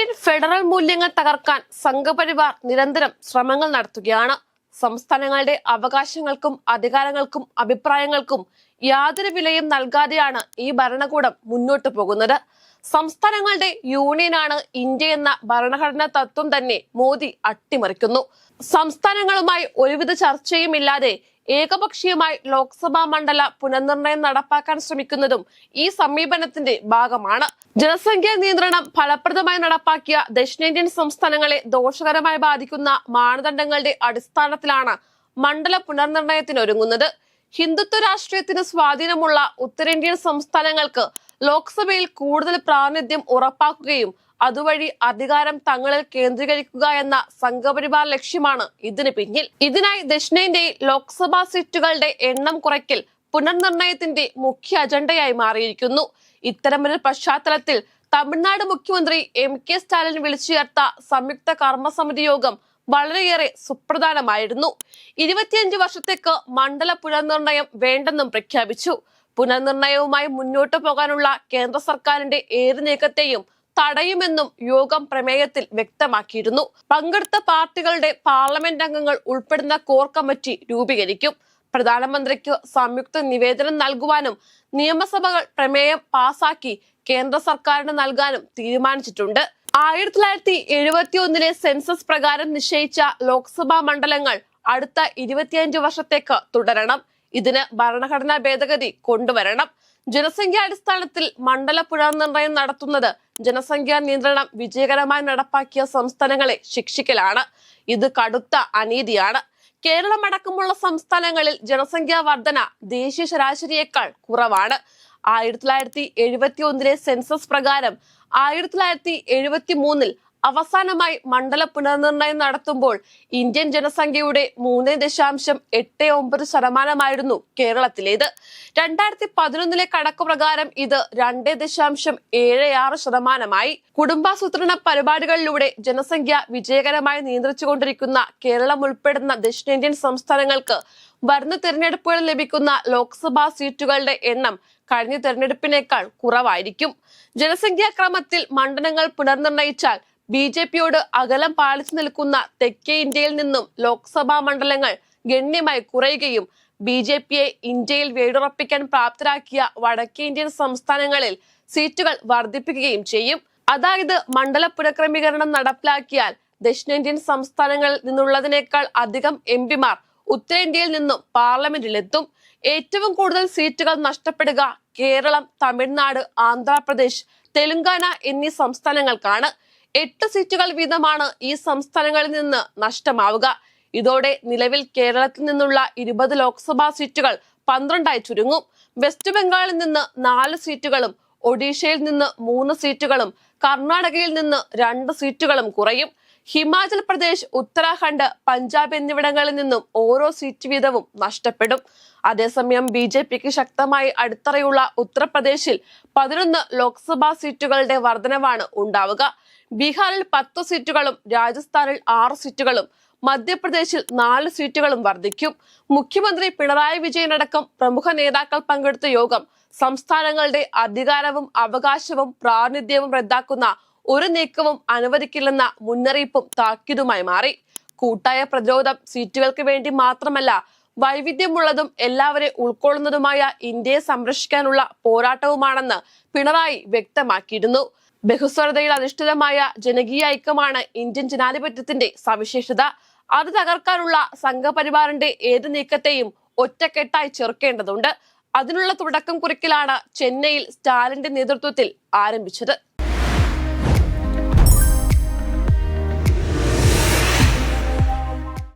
Indian federal മൂല്യങ്ങൾ തകർക്കാൻ സംഘപരിവാർ നിരന്തരം ശ്രമങ്ങൾ നടത്തുകയാണ്. സംസ്ഥാനങ്ങളുടെ അവകാശങ്ങൾക്കും അധികാരങ്ങൾക്കും അഭിപ്രായങ്ങൾക്കും യാതൊരു വിലയും നൽകാതെയാണ് ഈ ഭരണകൂടം മുന്നോട്ടു പോകുന്നത്. സംസ്ഥാനങ്ങളുടെ യൂണിയനാണ് ഇന്ത്യ എന്ന ഭരണഘടനാ തത്വം തന്നെ മോദി അട്ടിമറിക്കുന്നു. സംസ്ഥാനങ്ങളുമായി ഒരുവിധ ചർച്ചയുമില്ലാതെ ഏകപക്ഷീയമായി ലോക്സഭാ മണ്ഡല പുനർനിർണയം നടപ്പാക്കാൻ ശ്രമിക്കുന്നതും ഈ സമീപനത്തിന്റെ ഭാഗമാണ്. ജനസംഖ്യാ നിയന്ത്രണം ഫലപ്രദമായി നടപ്പാക്കിയ ദക്ഷിണേന്ത്യൻ സംസ്ഥാനങ്ങളെ ദോഷകരമായി ബാധിക്കുന്ന മാനദണ്ഡങ്ങളുടെ അടിസ്ഥാനത്തിലാണ് മണ്ഡല പുനർനിർണയത്തിനൊരുങ്ങുന്നത് ഹിന്ദുത്വ രാഷ്ട്രീയത്തിന് സ്വാധീനമുള്ള ഉത്തരേന്ത്യൻ സംസ്ഥാനങ്ങൾക്ക് ലോക്സഭയിൽ കൂടുതൽ പ്രാതിനിധ്യം ഉറപ്പാക്കുകയും അതുവഴി അധികാരം തങ്ങളിൽ കേന്ദ്രീകരിക്കുക എന്ന സംഘപരിവാർ ലക്ഷ്യമാണ് ഇതിന് പിന്നിൽ. ഇതിനായി ദക്ഷിണേന്ത്യയിൽ ലോക്സഭാ സീറ്റുകളുടെ എണ്ണം കുറയ്ക്കൽ പുനർനിർണയത്തിന്റെ മുഖ്യ അജണ്ടയായി മാറിയിരിക്കുന്നു. ഇത്തരമൊരു പശ്ചാത്തലത്തിൽ തമിഴ്നാട് മുഖ്യമന്ത്രി എം കെ സ്റ്റാലിൻ വിളിച്ചു ചേർത്ത സംയുക്ത കർമ്മസമിതി യോഗം വളരെയേറെ സുപ്രധാനമായിരുന്നു. ഇരുപത്തിയഞ്ച് വർഷത്തേക്ക് മണ്ഡല പുനർനിർണയം വേണ്ടെന്നും പ്രഖ്യാപിച്ചു. പുനർനിർണയവുമായി മുന്നോട്ടു പോകാനുള്ള കേന്ദ്ര സർക്കാരിന്റെ ഏത് നീക്കത്തെയും തടയുമെന്നും യോഗം പ്രമേയത്തിൽ വ്യക്തമാക്കിയിരുന്നു. പങ്കെടുത്ത പാർട്ടികളുടെ പാർലമെന്റ് അംഗങ്ങൾ ഉൾപ്പെടുന്ന കോർ കമ്മിറ്റി രൂപീകരിക്കും. പ്രധാനമന്ത്രിക്ക് സംയുക്ത നിവേദനം നൽകുവാനും നിയമസഭകൾ പ്രമേയം പാസാക്കി കേന്ദ്ര സർക്കാരിന് നൽകാനും തീരുമാനിച്ചിട്ടുണ്ട്. ആയിരത്തി തൊള്ളായിരത്തി എഴുപത്തി ഒന്നിലെ സെൻസസ് പ്രകാരം നിശ്ചയിച്ച ലോക്സഭാ മണ്ഡലങ്ങൾ അടുത്ത ഇരുപത്തിയഞ്ച് വർഷത്തേക്ക് തുടരണം. ഇതിന് ഭരണഘടനാ ഭേദഗതി കൊണ്ടുവരണം. ജനസംഖ്യാടിസ്ഥാനത്തിൽ മണ്ഡല പുനർനിർണയം നടത്തുന്നത് ജനസംഖ്യാ നിയന്ത്രണം വിജയകരമായി നടപ്പാക്കിയ സംസ്ഥാനങ്ങളെ ശിക്ഷിക്കലാണ്. ഇത് കടുത്ത അനീതിയാണ്. കേരളമടക്കമുള്ള സംസ്ഥാനങ്ങളിൽ ജനസംഖ്യാ വർധന ദേശീയ ശരാശരിയേക്കാൾ കുറവാണ്. ആയിരത്തി തൊള്ളായിരത്തി എഴുപത്തി ഒന്നിലെ സെൻസസ് പ്രകാരം ആയിരത്തി തൊള്ളായിരത്തി എഴുപത്തി മൂന്നിൽ അവസാനമായി മണ്ഡല പുനർനിർണയം നടത്തുമ്പോൾ ഇന്ത്യൻ ജനസംഖ്യയുടെ മൂന്ന് ദശാംശം എട്ട് ഒമ്പത് ശതമാനമായിരുന്നു കേരളത്തിലേത്. രണ്ടായിരത്തി പതിനൊന്നിലെ കണക്ക് പ്രകാരം ഇത് രണ്ട് ദശാംശം ഏഴ് ആറ് ശതമാനമായി. കുടുംബാസൂത്രണ പരിപാടികളിലൂടെ ജനസംഖ്യ വിജയകരമായി നിയന്ത്രിച്ചുകൊണ്ടിരിക്കുന്ന കേരളം ഉൾപ്പെടുന്ന ദക്ഷിണേന്ത്യൻ സംസ്ഥാനങ്ങൾക്ക് വരുന്ന തിരഞ്ഞെടുപ്പുകളിൽ ലഭിക്കുന്ന ലോക്സഭാ സീറ്റുകളുടെ എണ്ണം കഴിഞ്ഞ തിരഞ്ഞെടുപ്പിനേക്കാൾ കുറവായിരിക്കും. ജനസംഖ്യാക്രമത്തിൽ മണ്ഡലങ്ങൾ പുനർനിർണയിച്ചാൽ ബി ജെ പിയോട് അകലം പാലിച്ചു നിൽക്കുന്ന തെക്കേ ഇന്ത്യയിൽ നിന്നും ലോക്സഭാ മണ്ഡലങ്ങൾ ഗണ്യമായി കുറയുകയും ബി ജെ പിയെ ഇന്ത്യയിൽ വേടുറപ്പിക്കാൻ പ്രാപ്തരാക്കിയ വടക്കേ ഇന്ത്യൻ സംസ്ഥാനങ്ങളിൽ സീറ്റുകൾ വർദ്ധിപ്പിക്കുകയും ചെയ്യും. അതായത് മണ്ഡല പുനഃക്രമീകരണം നടപ്പിലാക്കിയാൽ ദക്ഷിണേന്ത്യൻ സംസ്ഥാനങ്ങളിൽ നിന്നുള്ളതിനേക്കാൾ അധികം എം പിമാർ ഉത്തരേന്ത്യയിൽ നിന്നും പാർലമെന്റിലെത്തും. ഏറ്റവും കൂടുതൽ സീറ്റുകൾ നഷ്ടപ്പെടുക കേരളം തമിഴ്നാട് ആന്ധ്രാപ്രദേശ് തെലുങ്കാന എന്നീ സംസ്ഥാനങ്ങൾക്കാണ്. എട്ട് സീറ്റുകൾ വീതമാണ് ഈ സംസ്ഥാനങ്ങളിൽ നിന്ന് നഷ്ടമാവുക. ഇതോടെ നിലവിൽ കേരളത്തിൽ നിന്നുള്ള ഇരുപത് ലോക്സഭാ സീറ്റുകൾ പന്ത്രണ്ടായി ചുരുങ്ങും. വെസ്റ്റ് ബംഗാളിൽ നിന്ന് നാല് സീറ്റുകളും ഒഡീഷയിൽ നിന്ന് മൂന്ന് സീറ്റുകളും കർണാടകയിൽ നിന്ന് രണ്ട് സീറ്റുകളും കുറയും. ഹിമാചൽ പ്രദേശ് ഉത്തരാഖണ്ഡ് പഞ്ചാബ് എന്നിവിടങ്ങളിൽ നിന്നും ഓരോ സീറ്റ് വീതവും നഷ്ടപ്പെടും. അതേസമയം ബി ജെ പിക്ക് ശക്തമായി അടിത്തറയുള്ള ഉത്തർപ്രദേശിൽ പതിനൊന്ന് ലോക്സഭാ സീറ്റുകളുടെ വർധനവാണ് ഉണ്ടാവുക. ബീഹാറിൽ പത്ത് സീറ്റുകളും രാജസ്ഥാനിൽ ആറ് സീറ്റുകളും മധ്യപ്രദേശിൽ നാല് സീറ്റുകളും വർദ്ധിക്കും മുഖ്യമന്ത്രി പിണറായി വിജയനടക്കം പ്രമുഖ നേതാക്കൾ പങ്കെടുത്ത യോഗം സംസ്ഥാനങ്ങളുടെ അധികാരവും അവകാശവും പ്രാതിനിധ്യവും റദ്ദാക്കുന്ന ഒരു നീക്കവും അനുവദിക്കില്ലെന്ന മുന്നറിയിപ്പും താക്കീതുമായി മാറി. കൂട്ടായ പ്രതിരോധം സീറ്റുകൾക്ക് വേണ്ടി മാത്രമല്ല വൈവിധ്യമുള്ളതും എല്ലാവരെ ഉൾക്കൊള്ളുന്നതുമായ ഇന്ത്യയെ സംരക്ഷിക്കാനുള്ള പോരാട്ടവുമാണെന്ന് പിണറായി വ്യക്തമാക്കിയിരുന്നു. ബഹുസ്വരതയിൽ അധിഷ്ഠിതമായ ജനകീയ ഐക്യമാണ് ഇന്ത്യൻ ജനാധിപത്യത്തിന്റെ സവിശേഷത. അത് തകർക്കാനുള്ള സംഘപരിവാറിന്റെ ഏത് നീക്കത്തെയും ഒറ്റക്കെട്ടായി ചെറുക്കേണ്ടതുണ്ട്. അതിനുള്ള തുടക്കം കുറിക്കലാണ് ചെന്നൈയിൽ സ്റ്റാലിന്റെ നേതൃത്വത്തിൽ ആരംഭിച്ചത്.